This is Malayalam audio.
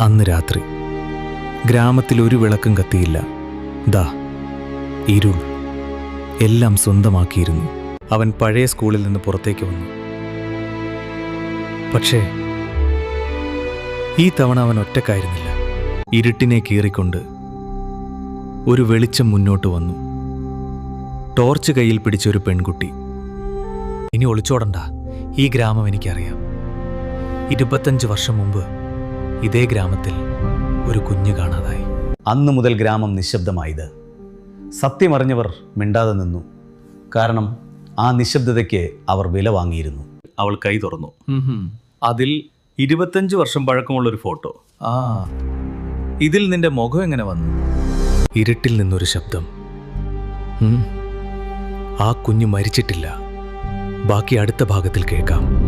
അന്ന് രാത്രി. ഗ്രാമത്തിൽ ഒരു വിളക്കും കത്തിയില്ല. ദാ ഇരുൾ. എല്ലാം സ്വന്തമാക്കിയിരുന്നു. അവൻ പഴയ സ്കൂളിൽ നിന്ന് പുറത്തേക്ക് വന്നു. പക്ഷേ ഈ തവണ അവൻ ഒറ്റക്കായിരുന്നില്ല. ഇരുട്ടിനെ കീറിക്കൊണ്ട് ഒരു വെളിച്ചം മുന്നോട്ട് വന്നു. ടോർച്ച് കയ്യിൽ പിടിച്ചൊരു പെൺകുട്ടി. ഇനി ഒളിച്ചോടണ്ട. ഈ ഗ്രാമം എനിക്കറിയാം. ഇരുപത്തഞ്ച് വർഷം മുമ്പ് ഇതേ ഗ്രാമത്തിൽ ഒരു കുഞ്ഞ് കാണാതായി. അന്നു മുതൽ ഗ്രാമം നിശബ്ദമായത്. സത്യമറിഞ്ഞവർ മിണ്ടാതെ നിന്നു. കാരണം ആ നിശബ്ദതയ്ക്ക് അവർ വില വാങ്ങിയിരുന്നു. അവൾ കൈ തുറന്നു. അതിൽ ഇരുപത്തഞ്ച് വർഷം പഴക്കമുള്ള ഒരു ഫോട്ടോ. ആ. ഇതിൽ നിന്റെ മുഖം എങ്ങനെ വന്നു? ഇരുട്ടിൽ നിന്നൊരു ശബ്ദം. ആ കുഞ്ഞു മരിച്ചിട്ടില്ല. ബാക്കി അടുത്ത ഭാഗത്തിൽ കേൾക്കാം.